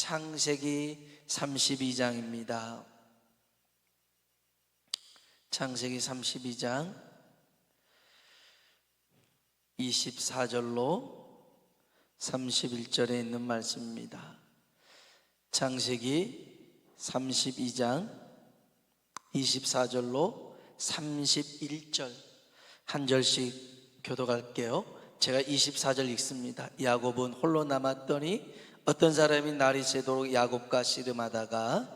창세기 32장입니다. 창세기 32장 24절로 31절에 있는 말씀입니다. 창세기 32장 24절로 31절 한 절씩 교도갈게요. 제가 24절 읽습니다. 야곱은 홀로 남았더니 어떤 사람이 날이 새도록 야곱과 씨름하다가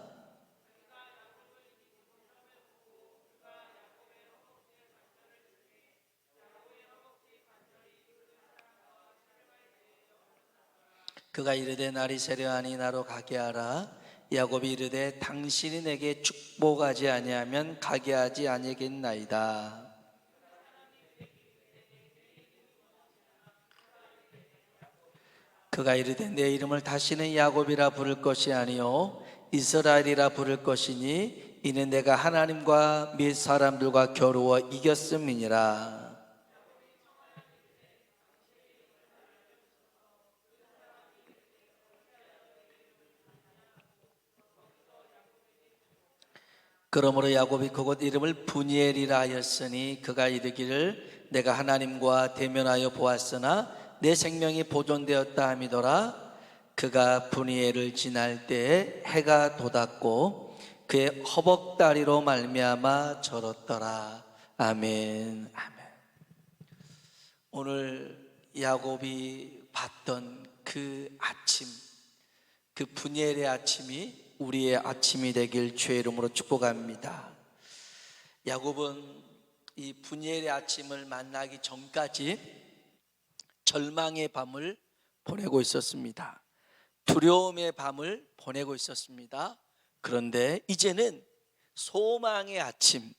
그가 이르되 날이 세려하니 나로 가게 하라. 야곱이 이르되 당신이 내게 축복하지 아니하면 가게 하지 아니겠나이다 그가 이르되 내 이름을 다시는 야곱이라 부를 것이 아니요 이스라엘이라 부를 것이니 이는 내가 하나님과 및 사람들과 겨루어 이겼음이니라. 그러므로 야곱이 그곳 이름을 분이엘이라 하였으니 그가 이르기를 내가 하나님과 대면하여 보았으나 내 생명이 보존되었다 함이더라. 그가 분이엘을 지날 때에 해가 돋았고 그의 허벅다리로 말미암아 절었더라. 아멘. 아멘. 오늘 야곱이 봤던 그 아침 그 분이엘의 아침이 우리의 아침이 되길 주의 이름으로 축복합니다. 야곱은 이 분이엘의 아침을 만나기 전까지 절망의 밤을 보내고 있었습니다. 두려움의 밤을 보내고 있었습니다. 그런데 이제는 소망의 아침,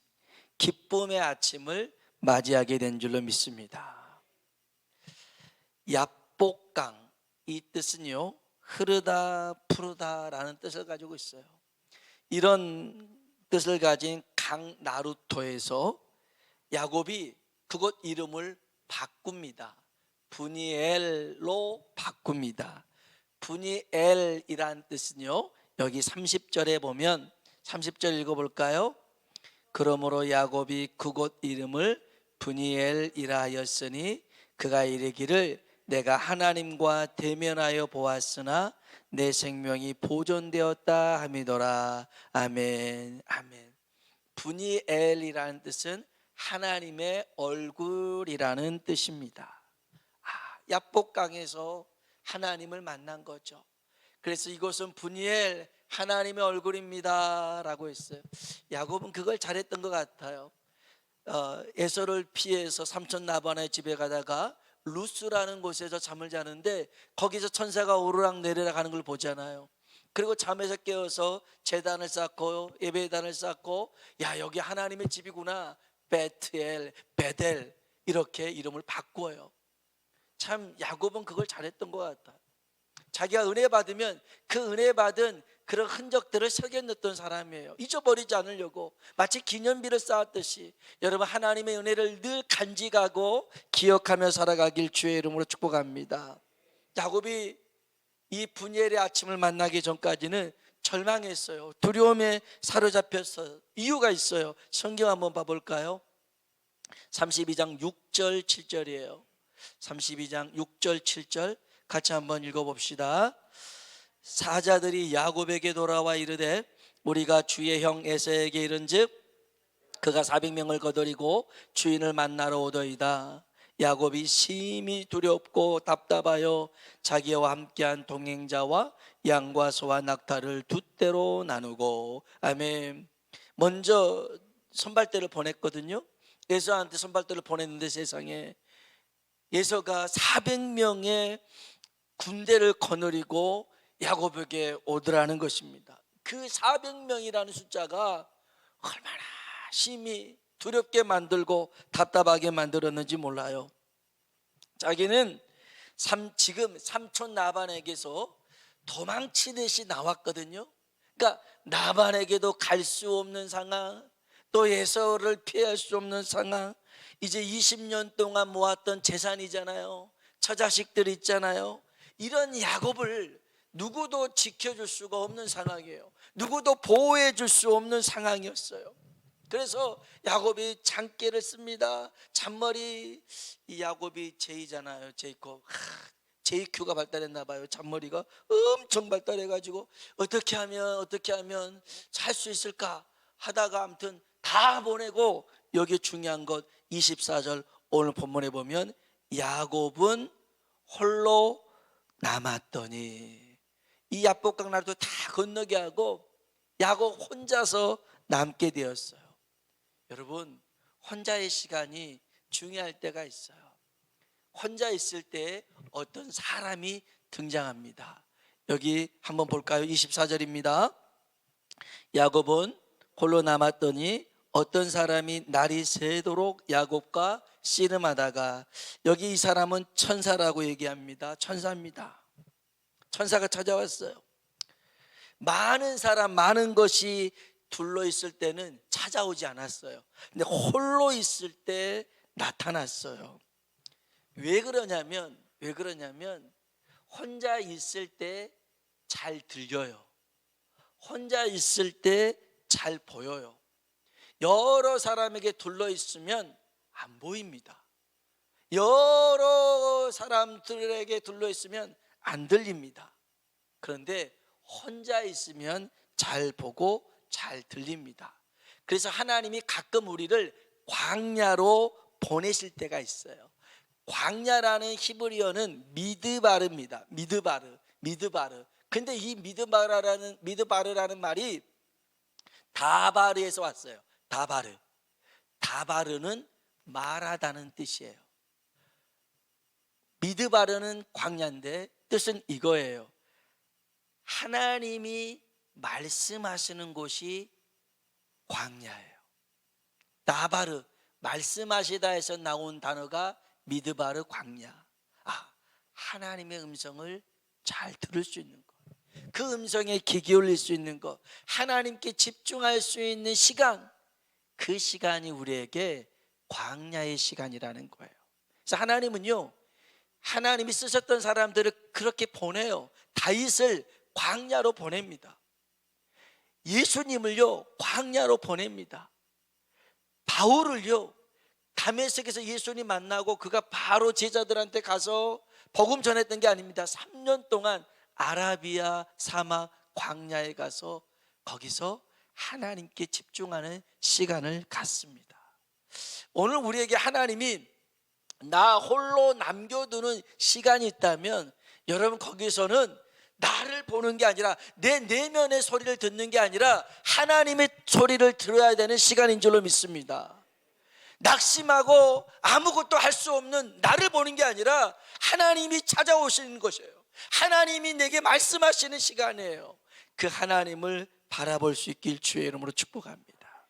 기쁨의 아침을 맞이하게 된 줄로 믿습니다. 야복강 이 뜻은요 흐르다 푸르다라는 뜻을 가지고 있어요. 이런 뜻을 가진 강 나루토에서 야곱이 그곳 이름을 바꿉니다. 분이엘로 바꿉니다. 분이엘이란 뜻은요. 여기 30절에 보면 30절 읽어볼까요? 그러므로 야곱이 그곳 이름을 분이엘이라 하였으니 그가 이르기를 내가 하나님과 대면하여 보았으나 내 생명이 보존되었다 함이더라. 아멘. 아멘. 분이엘이라는 뜻은 하나님의 얼굴이라는 뜻입니다. 아, 야복강에서 하나님을 만난 거죠. 그래서 이곳은 분이엘 하나님의 얼굴입니다라고 했어요. 야곱은 그걸 잘했던 것 같아요. 어, 에서를 피해서 삼촌 나반의 집에 가다가 루스라는 곳에서 잠을 자는데 거기서 천사가 오르락 내리락 하는 걸 보잖아요. 그리고 잠에서 깨어서 재단을 쌓고 예배단을 쌓고 야 여기 하나님의 집이구나 베트엘 베델 이렇게 이름을 바꾸어요. 참 야곱은 그걸 잘했던 것 같다. 자기가 은혜 받으면 그 은혜 받은 그런 흔적들을 새겨넣었던 사람이에요. 잊어버리지 않으려고 마치 기념비를 쌓았듯이 여러분 하나님의 은혜를 늘 간직하고 기억하며 살아가길 주의 이름으로 축복합니다. 야곱이 이 분열의 아침을 만나기 전까지는 절망했어요. 두려움에 사로잡혔어요. 이유가 있어요. 성경 한번 봐볼까요? 32장 6절 7절이에요. 32장 6절 7절 같이 한번 읽어봅시다. 사자들이 야곱에게 돌아와 이르되 우리가 주의 형 에서에게 이른즉 그가 400명을 거느리고 주인을 만나러 오더이다. 야곱이 심히 두렵고 답답하여 자기와 함께한 동행자와 양과 소와 낙타를 두 대로 나누고 아멘. 먼저 선발대를 보냈거든요. 예서한테 선발대를 보냈는데 세상에 예서가 400명의 군대를 거느리고 야곱에게 오더라는 것입니다. 그 400명이라는 숫자가 얼마나 심히 두렵게 만들고 답답하게 만들었는지 몰라요. 자기는 삼, 지금 삼촌 나반에게서 도망치듯이 나왔거든요. 그러니까 나반에게도 갈 수 없는 상황, 또 예서를 피할 수 없는 상황. 이제 20년 동안 모았던 재산이잖아요. 처자식들 있잖아요. 이런 야곱을 누구도 지켜줄 수가 없는 상황이에요. 누구도 보호해 줄 수 없는 상황이었어요. 그래서 야곱이 장깨를 씁니다. 잔머리 이 야곱이 제이잖아요. 제이콥. 하, JQ가 발달했나 봐요. 잔머리가 엄청 발달해 가지고 어떻게 하면 어떻게 하면 살 수 있을까 하다가 아무튼 다 보내고 여기 중요한 것 24절 오늘 본문에 보면 야곱은 홀로 남았더니 이 야복강 나라도 다 건너게 하고 야곱 혼자서 남게 되었어요. 여러분 혼자의 시간이 중요할 때가 있어요. 혼자 있을 때 어떤 사람이 등장합니다. 여기 한번 볼까요? 24절입니다. 야곱은 홀로 남았더니 어떤 사람이 날이 새도록 야곱과 씨름하다가 여기 이 사람은 천사라고 얘기합니다. 천사입니다. 천사가 찾아왔어요. 많은 사람, 많은 것이 둘러 있을 때는 찾아오지 않았어요. 근데 홀로 있을 때 나타났어요. 왜 그러냐면 왜 그러냐면 혼자 있을 때 잘 들려요. 혼자 있을 때 잘 보여요. 여러 사람에게 둘러 있으면 안 보입니다. 여러 사람들에게 둘러 있으면 안 들립니다. 그런데 혼자 있으면 잘 보고 잘 들립니다. 그래서 하나님이 가끔 우리를 광야로 보내실 때가 있어요. 광야라는 히브리어는 미드바르입니다. 미드바르, 미드바르. 근데 이 미드바르라는 미드바르라는 말이 다바르에서 왔어요. 다바르. 다바르는 말하다는 뜻이에요. 미드바르는 광야인데 뜻은 이거예요. 하나님이 말씀하시는 곳이 광야예요. 다바르 말씀하시다 에서 나온 단어가 미드바르 광야. 아, 하나님의 음성을 잘 들을 수 있는 것. 그 음성에 귀 기울일 수 있는 것. 하나님께 집중할 수 있는 시간. 그 시간이 우리에게 광야의 시간이라는 거예요. 그래서 하나님은요. 하나님이 쓰셨던 사람들을 그렇게 보내요. 다윗을 광야로 보냅니다. 예수님을요. 광야로 보냅니다. 바울을요. 담에색에서 예수님 만나고 그가 바로 제자들한테 가서 복음 전했던 게 아닙니다. 3년 동안 아라비아 사막 광야에 가서 거기서 하나님께 집중하는 시간을 갖습니다. 오늘 우리에게 하나님이 나 홀로 남겨두는 시간이 있다면 여러분 거기서는 나를 보는 게 아니라 내 내면의 소리를 듣는 게 아니라 하나님의 소리를 들어야 되는 시간인 줄로 믿습니다. 낙심하고 아무것도 할 수 없는 나를 보는 게 아니라 하나님이 찾아오시는 것이에요. 하나님이 내게 말씀하시는 시간이에요. 그 하나님을 바라볼 수 있길 주의 이름으로 축복합니다.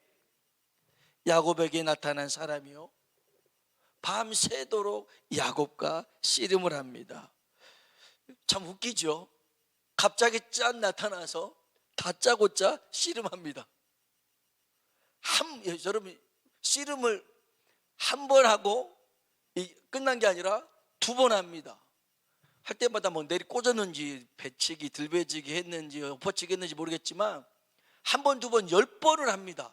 야곱에게 나타난 사람이요. 밤새도록 야곱과 씨름을 합니다. 참 웃기죠? 갑자기 짠 나타나서 다짜고짜 씨름합니다. 한, 여러분, 씨름을 한 번 하고 이- 끝난 게 아니라 두 번 합니다. 할 때마다 뭐 내리 꽂았는지 배치기, 들배지기 했는지 엎어치기 했는지 모르겠지만 한 번, 두 번, 열 번을 합니다.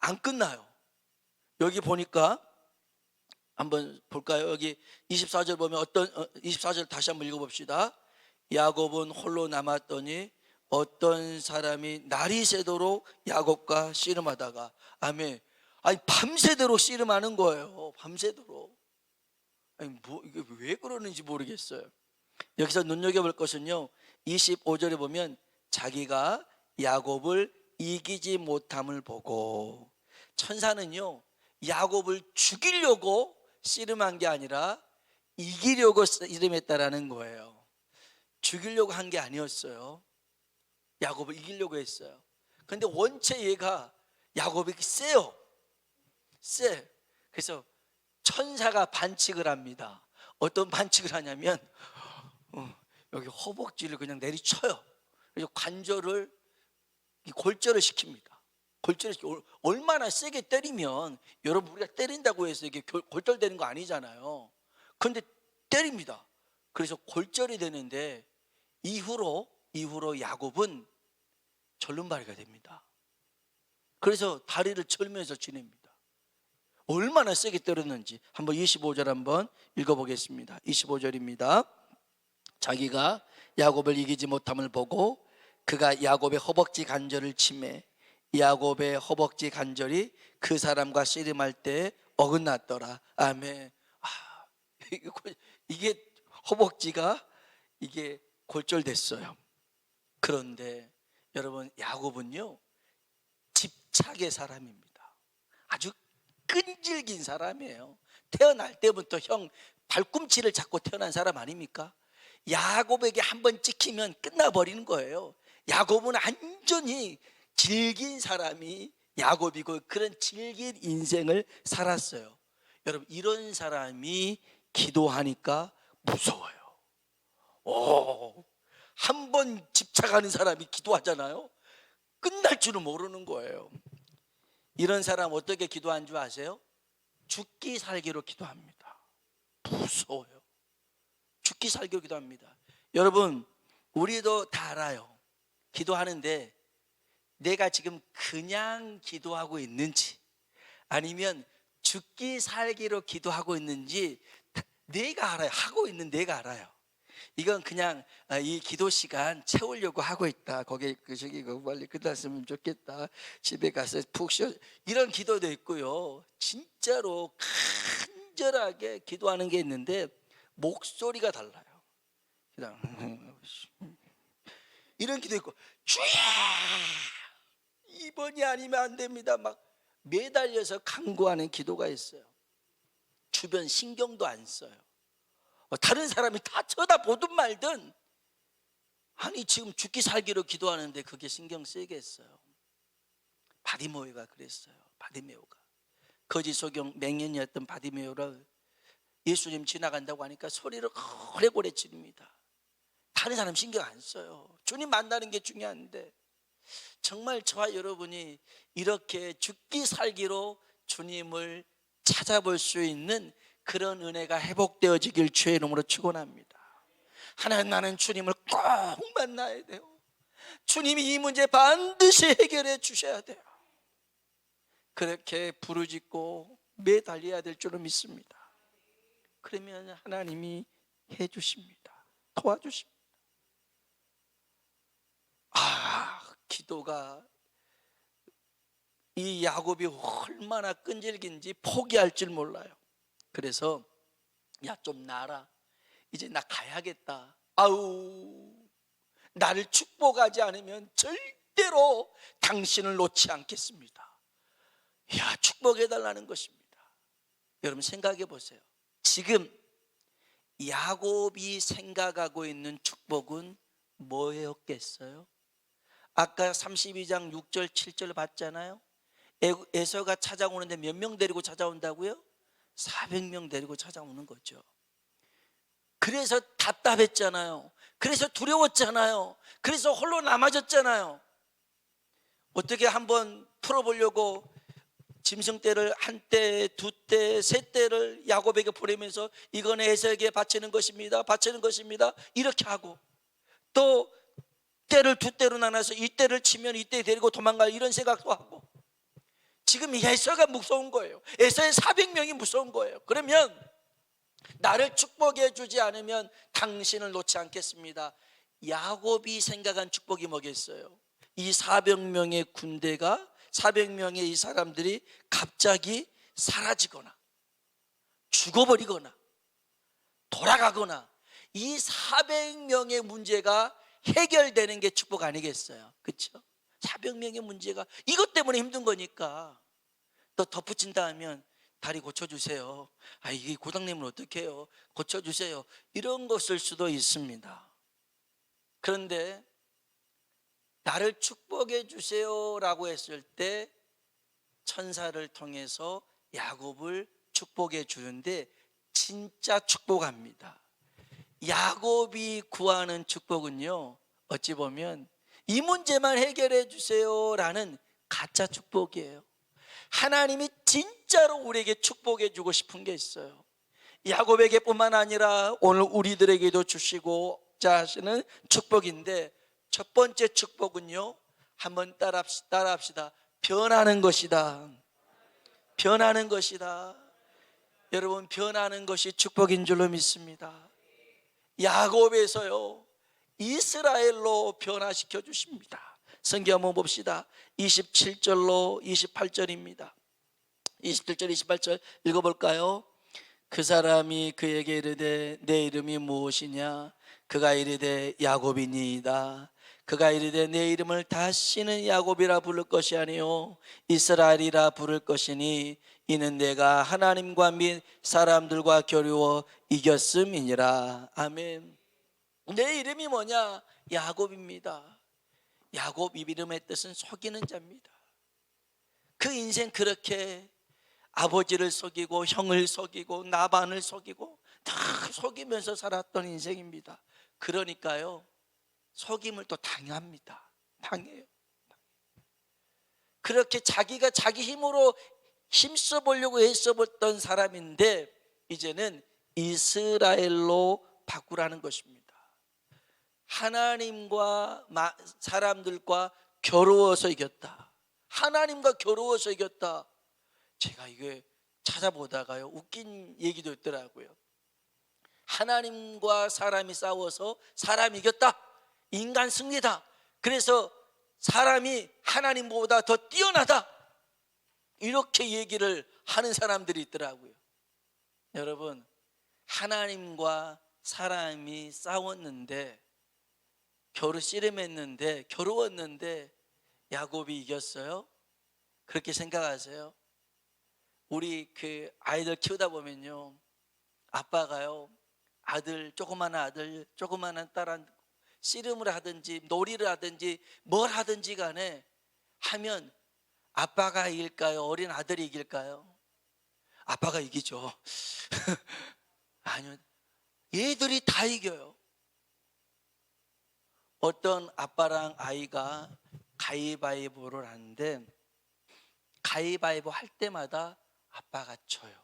안 끝나요. 여기 보니까 한번 볼까요? 여기 24절 보면 어떤 24절 다시 한번 읽어 봅시다. 야곱은 홀로 남았더니 어떤 사람이 날이 새도록 야곱과 씨름하다가 아멘. 아니 밤새도록 씨름하는 거예요. 밤새도록. 아니 뭐 이게 왜 그러는지 모르겠어요. 여기서 눈여겨볼 것은요. 25절에 보면 자기가 야곱을 이기지 못함을 보고 천사는요. 야곱을 죽이려고 씨름한 게 아니라 이기려고 씨름했다라는 거예요. 죽이려고 한 게 아니었어요. 야곱을 이기려고 했어요. 근데 원체 얘가 야곱이 세요. 세. 그래서 천사가 반칙을 합니다. 어떤 반칙을 하냐면 어, 여기 허벅지를 그냥 내리쳐요. 그래서 관절을 이 골절을 시킵니다. 골절을 시키 얼마나 세게 때리면 여러분 우리가 때린다고 해서 이게 골- 골절되는 거 아니잖아요. 근데 때립니다. 그래서 골절이 되는데 이후로 이후로 야곱은 절름발이가 됩니다. 그래서 다리를 절면서 지냅니다. 얼마나 세게 때렸는지 한번 25절 한번 읽어보겠습니다. 25절입니다. 자기가 야곱을 이기지 못함을 보고 그가 야곱의 허벅지 간절을 치매 야곱의 허벅지 간절이 그 사람과 씨름할 때 어긋났더라. 아멘. 아, 이게 허벅지가 이게 골절됐어요. 그런데 여러분 야곱은요 집착의 사람입니다. 아주 끈질긴 사람이에요. 태어날 때부터 형 발꿈치를 잡고 태어난 사람 아닙니까? 야곱에게 한 번 찍히면 끝나버리는 거예요. 야곱은 완전히 질긴 사람이 야곱이고 그런 질긴 인생을 살았어요. 여러분 이런 사람이 기도하니까 무서워요. 오, 한 번 집착하는 사람이 기도하잖아요. 끝날 줄은 모르는 거예요. 이런 사람 어떻게 기도한 줄 아세요? 죽기 살기로 기도합니다. 무서워요. 죽기 살기로 기도합니다. 여러분, 우리도 다 알아요. 기도하는데 내가 지금 그냥 기도하고 있는지 아니면 죽기 살기로 기도하고 있는지 다- 내가 알아요. 하고 있는 내가 알아요. 이건 그냥 아, 이 기도 시간 채우려고 하고 있다. 거기 그 저기 그 빨리 끝났으면 좋겠다. 집에 가서 푹 쉬어. 이런 기도도 있고요. 진짜로 간절하게 기도하는 게 있는데 목소리가 달라요. 그냥 이런 기도 있고 주야 이번이 아니면 안 됩니다. 막 매달려서 간구하는 기도가 있어요. 주변 신경도 안 써요. 어, 다른 사람이 다 쳐다보든 말든 아니 지금 죽기 살기로 기도하는데 그게 신경 쓰이겠어요. 바디모이가 그랬어요. 바디메오가 거짓 소경 맹년이었던 바디메오를 예수님 지나간다고 하니까 소리를 오래오래 지릅니다. 다른 사람 신경 안 써요. 주님 만나는 게 중요한데 정말 저와 여러분이 이렇게 죽기 살기로 주님을 찾아볼 수 있는 그런 은혜가 회복되어지길 주의 이름으로 축원합니다. 하나님 나는 주님을 꼭 만나야 돼요. 주님이 이 문제 반드시 해결해 주셔야 돼요. 그렇게 부르짖고 매달려야 될 줄을 믿습니다. 그러면 하나님이 해 주십니다. 도와주십니다. 아, 기도가 이 야곱이 얼마나 끈질긴지 포기할 줄 몰라요. 그래서 야 좀 나라. 이제 나 가야겠다. 아우 나를 축복하지 않으면 절대로 당신을 놓지 않겠습니다. 야 축복해 달라는 것입니다. 여러분 생각해 보세요. 지금 야곱이 생각하고 있는 축복은 뭐였겠어요? 아까 32장 6절 7절 봤잖아요. 에- 에서가 찾아오는데 몇 명 데리고 찾아온다고요? 400명 데리고 찾아오는 거죠. 그래서 답답했잖아요. 그래서 두려웠잖아요. 그래서 홀로 남아졌잖아요. 어떻게 한번 풀어보려고 짐승떼를 한 떼, 두 떼, 세 떼를 야곱에게 보내면서 이건 에서에게 바치는 것입니다. 바치는 것입니다. 이렇게 하고 또 떼를 두 떼로 나눠서 이 떼를 치면 이 떼 데리고 도망갈 이런 생각도 하고 지금 에서가 무서운 거예요. 에서의 400명이 무서운 거예요. 그러면 나를 축복해 주지 않으면 당신을 놓지 않겠습니다. 야곱이 생각한 축복이 뭐겠어요? 이 400명의 군대가 400명의 이 사람들이 갑자기 사라지거나 죽어버리거나 돌아가거나 이 400명의 문제가 해결되는 게 축복 아니겠어요? 그렇죠? 400명의 문제가 이것 때문에 힘든 거니까 또 덧붙인다 하면 다리 고쳐주세요. 아 이게 고장내면 어떡해요? 고쳐주세요. 이런 것일 수도 있습니다. 그런데 나를 축복해 주세요라고 했을 때 천사를 통해서 야곱을 축복해 주는데 진짜 축복합니다. 야곱이 구하는 축복은요. 어찌 보면 이 문제만 해결해 주세요라는 가짜 축복이에요. 하나님이 진짜로 우리에게 축복해 주고 싶은 게 있어요. 야곱에게뿐만 아니라 오늘 우리들에게도 주시고 목자하시는 축복인데 첫 번째 축복은요. 한번 따라 따라합시다. 변하는 것이다. 변하는 것이다. 여러분 변하는 것이 축복인 줄로 믿습니다. 야곱에서요 이스라엘로 변화시켜 주십니다. 성경 한번 봅시다. 27절로 28절입니다. 27절 28절 읽어볼까요? 그 사람이 그에게 이르되 내 이름이 무엇이냐 그가 이르되 야곱이니이다 그가 이르되 내 이름을 다시는 야곱이라 부를 것이 아니요 이스라엘이라 부를 것이니 이는 내가 하나님과 및 사람들과 겨루어 이겼음이니라 아멘 내 이름이 뭐냐 야곱입니다 야곱 이름의 뜻은 속이는 자입니다 그 인생 그렇게 아버지를 속이고 형을 속이고 나반을 속이고 다 속이면서 살았던 인생입니다. 그러니까요 속임을 또 당합니다. 당해요. 그렇게 자기가 자기 힘으로 힘써 보려고 애써 봤던 사람인데 이제는 이스라엘로 바꾸라는 것입니다. 하나님과 마- 사람들과 겨루어서 이겼다. 하나님과 겨루어서 이겼다. 제가 이게 찾아보다가요 웃긴 얘기도 있더라고요. 하나님과 사람이 싸워서 사람이 이겼다. 인간 승리다. 그래서 사람이 하나님보다 더 뛰어나다. 이렇게 얘기를 하는 사람들이 있더라고요. 여러분, 하나님과 사람이 싸웠는데 겨루 씨름했는데 겨루었는데 야곱이 이겼어요? 그렇게 생각하세요? 우리 그 아이들 키우다 보면요. 아빠가요. 아들 조그마한 아들 조그마한 딸한 씨름을 하든지 놀이를 하든지 뭘 하든지 간에 하면 아빠가 이길까요? 어린 아들이 이길까요? 아빠가 이기죠. 아니요. 얘들이 다 이겨요 어떤 아빠랑 아이가 가위바위보를 하는데 가위바위보 할 때마다 아빠가 져요.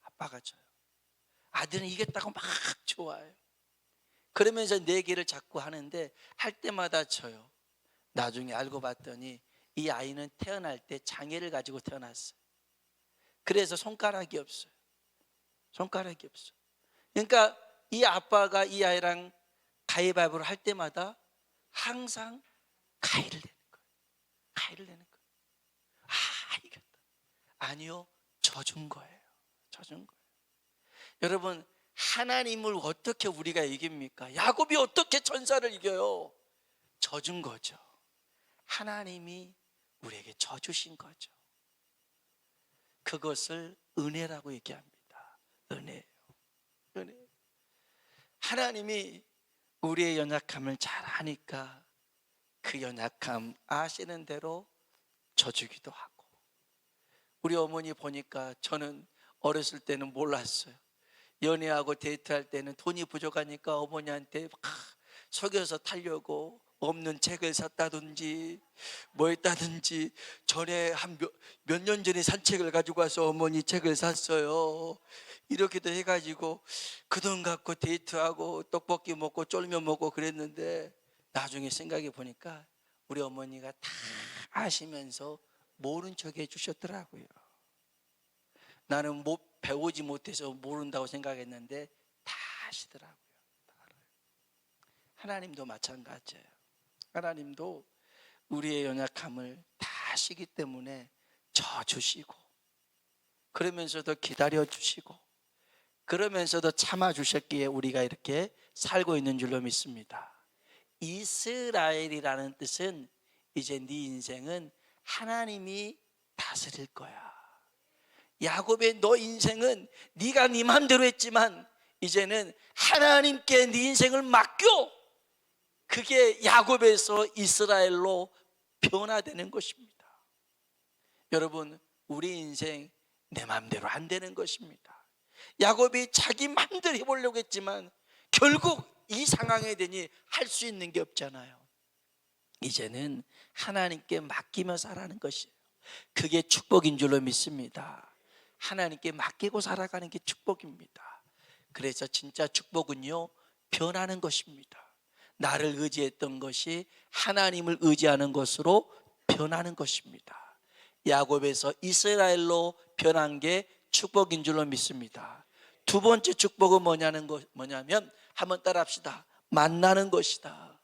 아빠가 져요. 아들은 이겼다고 막 좋아해요. 그러면서 내기를 자꾸 하는데 할 때마다 져요. 나중에 알고 봤더니 이 아이는 태어날 때 장애를 가지고 태어났어요. 그래서 손가락이 없어요. 손가락이 없어요. 그러니까 이 아빠가 이 아이랑 가위바위보를 할 때마다 항상 가위를 내는 거예요. 가위를 내는 거예요. 아, 이겼다. 아니요, 져준 거예요. 져준 거예요. 여러분, 하나님을 어떻게 우리가 이깁니까? 야곱이 어떻게 천사를 이겨요? 져준 거죠. 하나님이 우리에게 져주신 거죠. 그것을 은혜라고 얘기합니다. 은혜예요. 은혜. 하나님이 우리의 연약함을 잘 아니까 그 연약함 아시는 대로 져주기도 하고 우리 어머니 보니까 저는 어렸을 때는 몰랐어요. 연애하고 데이트할 때는 돈이 부족하니까 어머니한테 막 속여서 타려고 없는 책을 샀다든지 뭐 했다든지 전에 한 몇년 전에 산 책을 가지고 와서 어머니 책을 샀어요. 이렇게도 해가지고 그 돈 갖고 데이트하고 떡볶이 먹고 쫄면 먹고 그랬는데 나중에 생각해 보니까 우리 어머니가 다 아시면서 모른 척 해주셨더라고요. 나는 못 배우지 못해서 모른다고 생각했는데 다 아시더라고요. 하나님도 마찬가지예요. 하나님도 우리의 연약함을 다 아시기 때문에 져 주시고 그러면서도 기다려 주시고 그러면서도 참아 주셨기에 우리가 이렇게 살고 있는 줄로 믿습니다. 이스라엘이라는 뜻은 이제 네 인생은 하나님이 다스릴 거야. 야곱의 너 인생은 네가 네 마음대로 했지만 이제는 하나님께 네 인생을 맡겨. 그게 야곱에서 이스라엘로 변화되는 것입니다. 여러분, 우리 인생 내 마음대로 안 되는 것입니다. 야곱이 자기 마음대로 해보려고 했지만 결국 이 상황에 되니 할 수 있는 게 없잖아요. 이제는 하나님께 맡기며 살아가는 것이에요. 그게 축복인 줄로 믿습니다. 하나님께 맡기고 살아가는 게 축복입니다. 그래서 진짜 축복은요, 변하는 것입니다. 나를 의지했던 것이 하나님을 의지하는 것으로 변하는 것입니다. 야곱에서 이스라엘로 변한 게 축복인 줄로 믿습니다. 두 번째 축복은 뭐냐는 거 뭐냐면 한번 따라합시다. 만나는 것이다.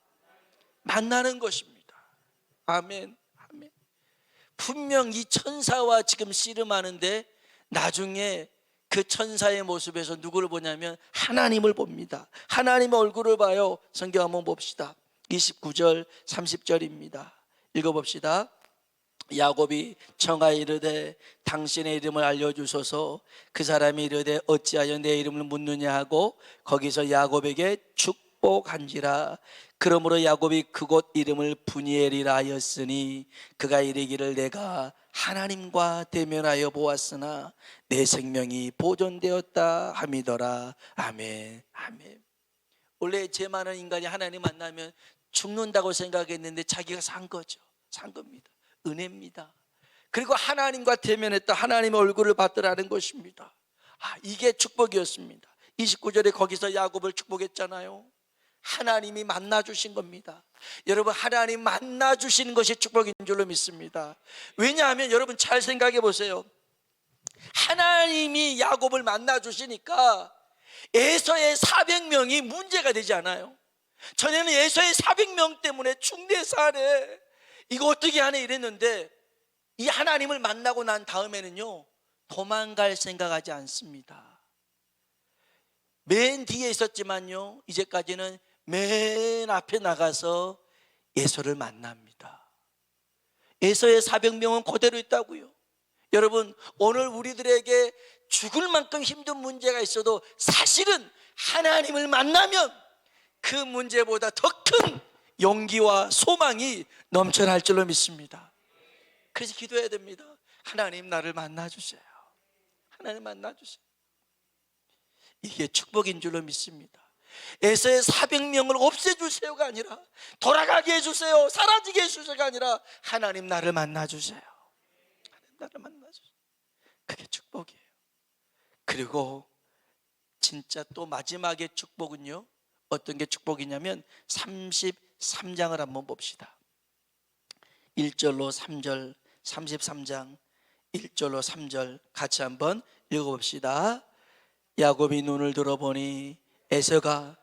만나는 것입니다. 아멘. 아멘. 분명 이 천사와 지금 씨름하는데 나중에 그 천사의 모습에서 누구를 보냐면 하나님을 봅니다. 하나님의 얼굴을 봐요. 성경 한번 봅시다. 29절 30절입니다. 읽어봅시다. 야곱이 청하여 이르되 당신의 이름을 알려주소서. 그 사람이 이르되 어찌하여 내 이름을 묻느냐 하고 거기서 야곱에게 축복한지라. 그러므로 야곱이 그곳 이름을 분이엘이라 하였으니 그가 이르기를 내가 하나님과 대면하여 보았으나 내 생명이 보존되었다 함이더라. 아멘. 아멘. 원래 죄 많은 인간이 하나님 만나면 죽는다고 생각했는데 자기가 산 거죠. 산 겁니다 은혜입니다. 그리고 하나님과 대면했다. 하나님의 얼굴을 받더라는 것입니다. 아, 이게 축복이었습니다. 29절에 거기서 야곱을 축복했잖아요. 하나님이 만나 주신 겁니다. 여러분 하나님 만나 주시는 것이 축복인 줄로 믿습니다. 왜냐하면 여러분 잘 생각해 보세요. 하나님이 야곱을 만나 주시니까 에서의 400명이 문제가 되지 않아요. 전에는 에서의 400명 때문에 중대사래 이거 어떻게 하네 이랬는데 이 하나님을 만나고 난 다음에는요 도망갈 생각하지 않습니다. 맨 뒤에 있었지만요 이제까지는 맨 앞에 나가서 예서를 만납니다. 예서의 400명은 그대로 있다고요. 여러분 오늘 우리들에게 죽을 만큼 힘든 문제가 있어도 사실은 하나님을 만나면 그 문제보다 더큰 용기와 소망이 넘쳐날 줄로 믿습니다. 그래서 기도해야 됩니다. 하나님 나를 만나 주세요. 하나님 만나 주세요. 이게 축복인 줄로 믿습니다. 에서의 400명을 없애주세요가 아니라 돌아가게 해주세요. 사라지게 해주세요가 아니라 하나님 나를 만나주세요. 하나님 나를 만나주세요. 그게 축복이에요. 그리고 진짜 또 마지막의 축복은요. 어떤 게 축복이냐면 33장을 한번 봅시다. 1절로 3절 33장 1절로 3절 같이 한번 읽어봅시다. 야곱이 눈을 들어보니 에서가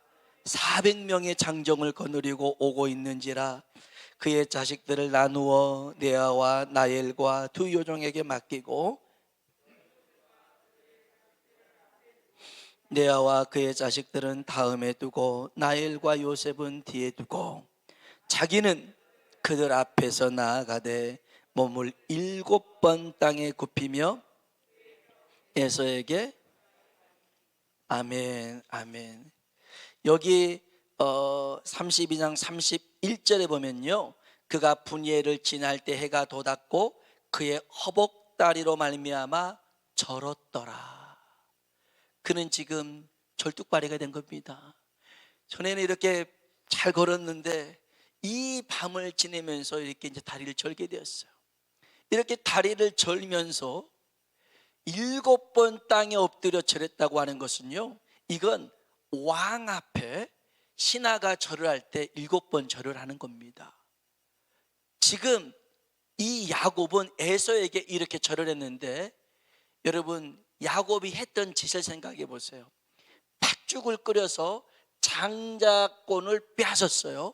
400명의 장정을 거느리고 오고 있는지라 그의 자식들을 나누어 네아와 나엘과 두 요종에게 맡기고 네아와 그의 자식들은 다음에 두고 나엘과 요셉은 뒤에 두고 자기는 그들 앞에서 나아가되 몸을 일곱 번 땅에 굽히며 에서에게 아멘 아멘. 여기 어 32장 31절에 보면요. 그가 분예를 지날 때 해가 돋았고 그의 허벅다리로 말미암아 절었더라. 그는 지금 절뚝발이가 된 겁니다. 전에는 이렇게 잘 걸었는데 이 밤을 지내면서 이렇게 이제 다리를 절게 되었어요. 이렇게 다리를 절면서 일곱 번 땅에 엎드려 절했다고 하는 것은요. 이건 왕 앞에 신하가 절을 할 때 일곱 번 절을 하는 겁니다. 지금 이 야곱은 에서에게 이렇게 절을 했는데 여러분 야곱이 했던 짓을 생각해 보세요. 팥죽을 끓여서 장자권을 빼앗았어요.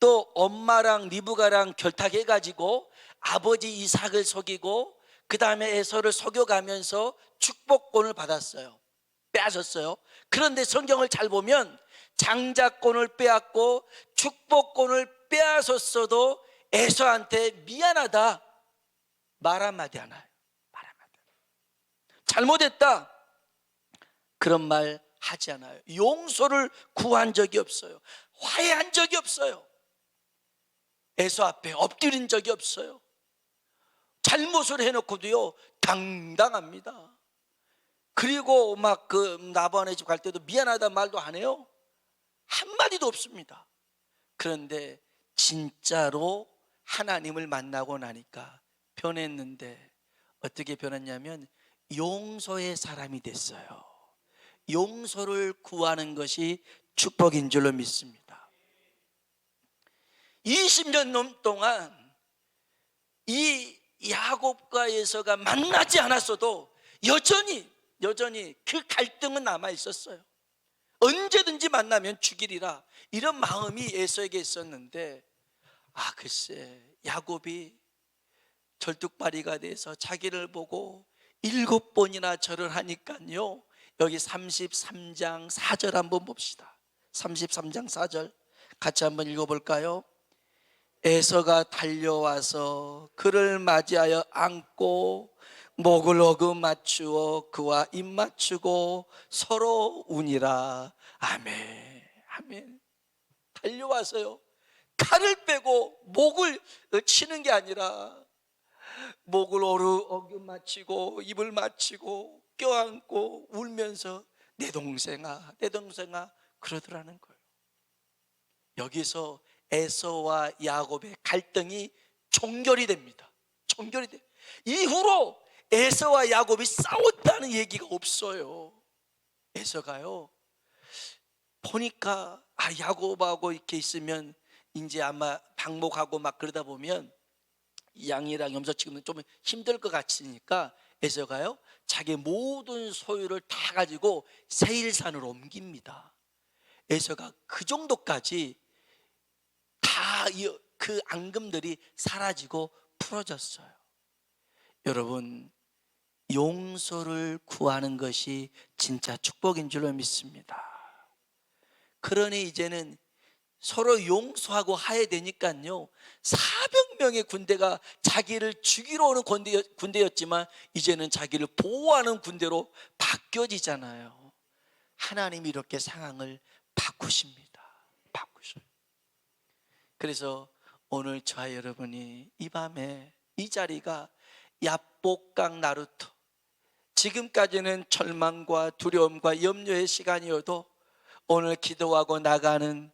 또 엄마랑 리브가랑 결탁해 가지고 아버지 이삭을 속이고 그 다음에 에서를 속여가면서 축복권을 받았어요. 빼앗았어요. 그런데 성경을 잘 보면 장자권을 빼앗고 축복권을 빼앗았어도 에서한테 미안하다 말 한마디 하나요. 잘못했다. 그런 말 하지 않아요. 용서를 구한 적이 없어요. 화해한 적이 없어요. 에서 앞에 엎드린 적이 없어요. 잘못을 해놓고도요, 당당합니다. 그리고 막 그 나반의 집 갈 때도 미안하다 말도 안 해요. 한마디도 없습니다. 그런데 진짜로 하나님을 만나고 나니까 변했는데 어떻게 변했냐면 용서의 사람이 됐어요. 용서를 구하는 것이 축복인 줄로 믿습니다. 20년 넘 동안 이 야곱과 에서가 만나지 않았어도 여전히 여전히 그 갈등은 남아 있었어요. 언제든지 만나면 죽이리라 이런 마음이 에서에게 있었는데 아 글쎄 야곱이 절뚝발이가 돼서 자기를 보고 일곱 번이나 절을 하니까요 여기 33장 4절 한번 봅시다 33장 4절 같이 한번 읽어볼까요? 에서가 달려와서 그를 맞이하여 안고 목을 어금 맞추어 그와 입 맞추고 서로 우니라. 아멘. 아멘. 달려와서요. 칼을 빼고 목을 치는 게 아니라 목을 오르 어금 맞추고 입을 맞추고 껴안고 울면서 내 동생아 내 동생아. 그러더라는 거예요. 여기서 에서와 야곱의 갈등이 종결이 됩니다. 종결이 돼. 이후로 에서와 야곱이 싸웠다는 얘기가 없어요. 에서가요. 보니까 아 야곱하고 이렇게 있으면 이제 아마 방목하고 막 그러다 보면 양이랑 염소치기는 좀 힘들 것 같으니까 에서가요 자기 모든 소유를 다 가지고 세일산으로 옮깁니다. 에서가 그 정도까지 다 그 앙금들이 사라지고 풀어졌어요. 여러분, 용서를 구하는 것이 진짜 축복인 줄로 믿습니다. 그러니 이제는 서로 용서하고 하야 되니까요. 400명의 군대가 자기를 죽이러 오는 군대, 군대였지만 이제는 자기를 보호하는 군대로 바뀌어지잖아요. 하나님이 이렇게 상황을 바꾸십니다. 바꾸셔요. 그래서 오늘 저와 여러분이 이 밤에 이 자리가 야복강 나루토 지금까지는 절망과 두려움과 염려의 시간이어도 오늘 기도하고 나가는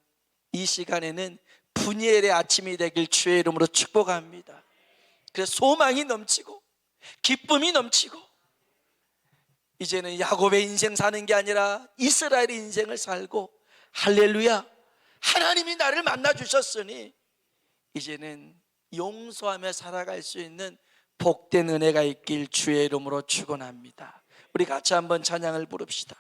이 시간에는 분이엘의 아침이 되길 주의 이름으로 축복합니다. 그래서 소망이 넘치고 기쁨이 넘치고 이제는 야곱의 인생 사는 게 아니라 이스라엘의 인생을 살고 할렐루야 하나님이 나를 만나 주셨으니 이제는 용서하며 살아갈 수 있는 복된 은혜가 있길 주의 이름으로 축원합니다. 우리 같이 한번 찬양을 부릅시다.